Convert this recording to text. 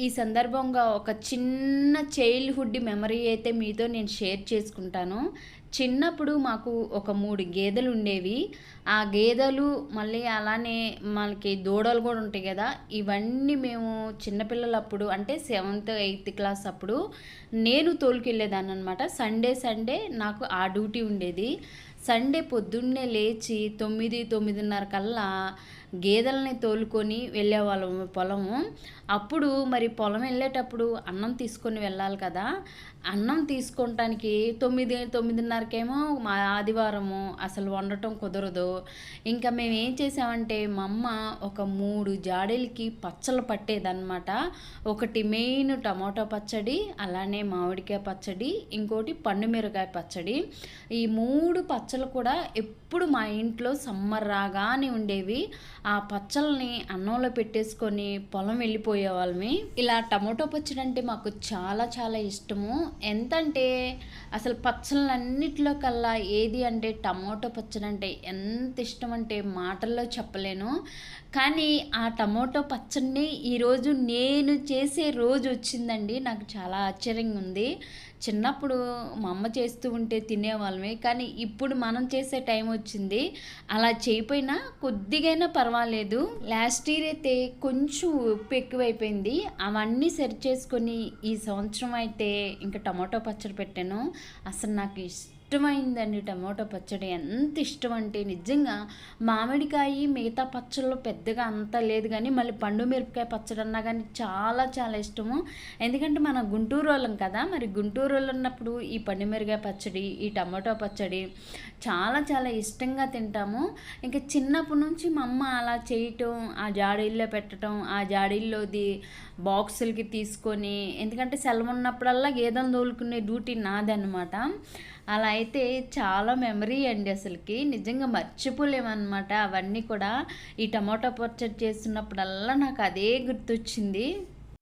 ఈ సందర్భంగా ఒక చిన్న చైల్డ్హుడ్ మెమరీ అయితే మీతో నేను షేర్ చేసుకుంటాను. చిన్నప్పుడు మాకు ఒక మూడు గేదెలు ఉండేవి. ఆ గేదెలు మళ్ళీ అలానే మనకి దూడలు కూడా ఉంటాయి కదా ఇవన్నీ మేము చిన్నపిల్లలప్పుడు అంటే సెవెంత్ ఎయిత్ క్లాస్ అప్పుడు నేను తోలుకెళ్ళేదాన్ని అనమాట సండే సండే నాకు ఆ డ్యూటీ ఉండేది. సండే పొద్దున్నే లేచి తొమ్మిది తొమ్మిదిన్నర కల్లా గేదెలని తోలుకొని వెళ్ళేవాళ్ళము పొలము. అప్పుడు మరి పొలం వెళ్ళేటప్పుడు అన్నం తీసుకొని వెళ్ళాలి కదా. అన్నం తీసుకోవటానికి తొమ్మిది తొమ్మిదిన్నరకేమో మా ఆదివారము అసలు వండటం కుదరదు. ఇంకా మేము ఏం చేసామంటే మా అమ్మ ఒక మూడు జాడీలకి పచ్చళ్ళు పట్టేదన్నమాట. ఒకటి మెయిన్ టమాటో పచ్చడి అలానే మామిడికాయ పచ్చడి ఇంకోటి పండుమిరకాయ పచ్చడి. ఈ మూడు పచ్చ పచ్చళ్ళు కూడా ఎప్పుడు మా ఇంట్లో సమ్మర్ రాగానే ఉండేవి. ఆ పచ్చళ్ళని అన్నంలో పెట్టేసుకొని పొలం వెళ్ళిపోయేవాళ్ళమి ఇలా టమోటో పచ్చడి అంటే మాకు చాలా చాలా ఇష్టము. ఎంతంటే అసలు పచ్చళ్ళన్నిటిలో కల్లా ఏది అంటే టమోటో పచ్చడి అంటే ఎంత ఇష్టం అంటే మాటల్లో చెప్పలేను. కానీ ఆ టమోటో పచ్చడిని ఈరోజు నేను చేసే రోజు వచ్చిందండి. నాకు చాలా ఆశ్చర్యంగా ఉంది. చిన్నప్పుడు మా అమ్మ చేస్తూ ఉంటే తినేవాళ్ళమే. కానీ ఇప్పుడు మనం చేసే టైం వచ్చింది. అలా చేయపోయినా కొద్దిగైనా పర్వాలేదు. లాస్ట్ ఇయర్ అయితే కొంచెం ఉప్పు ఎక్కువైపోయింది. అవన్నీ సరి చేసుకొని ఈ సంవత్సరం అయితే ఇంకా టమాటో పచ్చడి పెట్టాను. అసలు నాకు ఇష్టం ఇష్టమైందండి టమాటో పచ్చడి. ఎంత ఇష్టం అంటే నిజంగా మామిడికాయ మిగతా పచ్చళ్ళు పెద్దగా అంత లేదు కానీ మళ్ళీ పండు మిరపకాయ పచ్చడి అన్నా కానీ చాలా చాలా ఇష్టము. ఎందుకంటే మన గుంటూరు వాళ్ళం కదా మరి గుంటూరు వాళ్ళు ఉన్నప్పుడు ఈ పండు మిరపకాయ పచ్చడి ఈ టమాటో పచ్చడి చాలా చాలా ఇష్టంగా తింటాము. ఇంకా చిన్నప్పటి నుంచి మా అమ్మ అలా చేయటం ఆ జాడీల్లో పెట్టడం ఆ జాడీల్లోది బాక్సులకి తీసుకొని ఎందుకంటే సెలవు ఉన్నప్పుడల్లా గేదెలు తోలుకునే డ్యూటీ నాదనమాట అలా అయితే చాలా మెమరీ అండి అసలుకి. నిజంగా మర్చిపోలేమన్నమాట. అవన్నీ కూడా ఈ టమాటో పచ్చడి చేస్తున్నప్పుడల్లా నాకు అదే గుర్తొచ్చింది.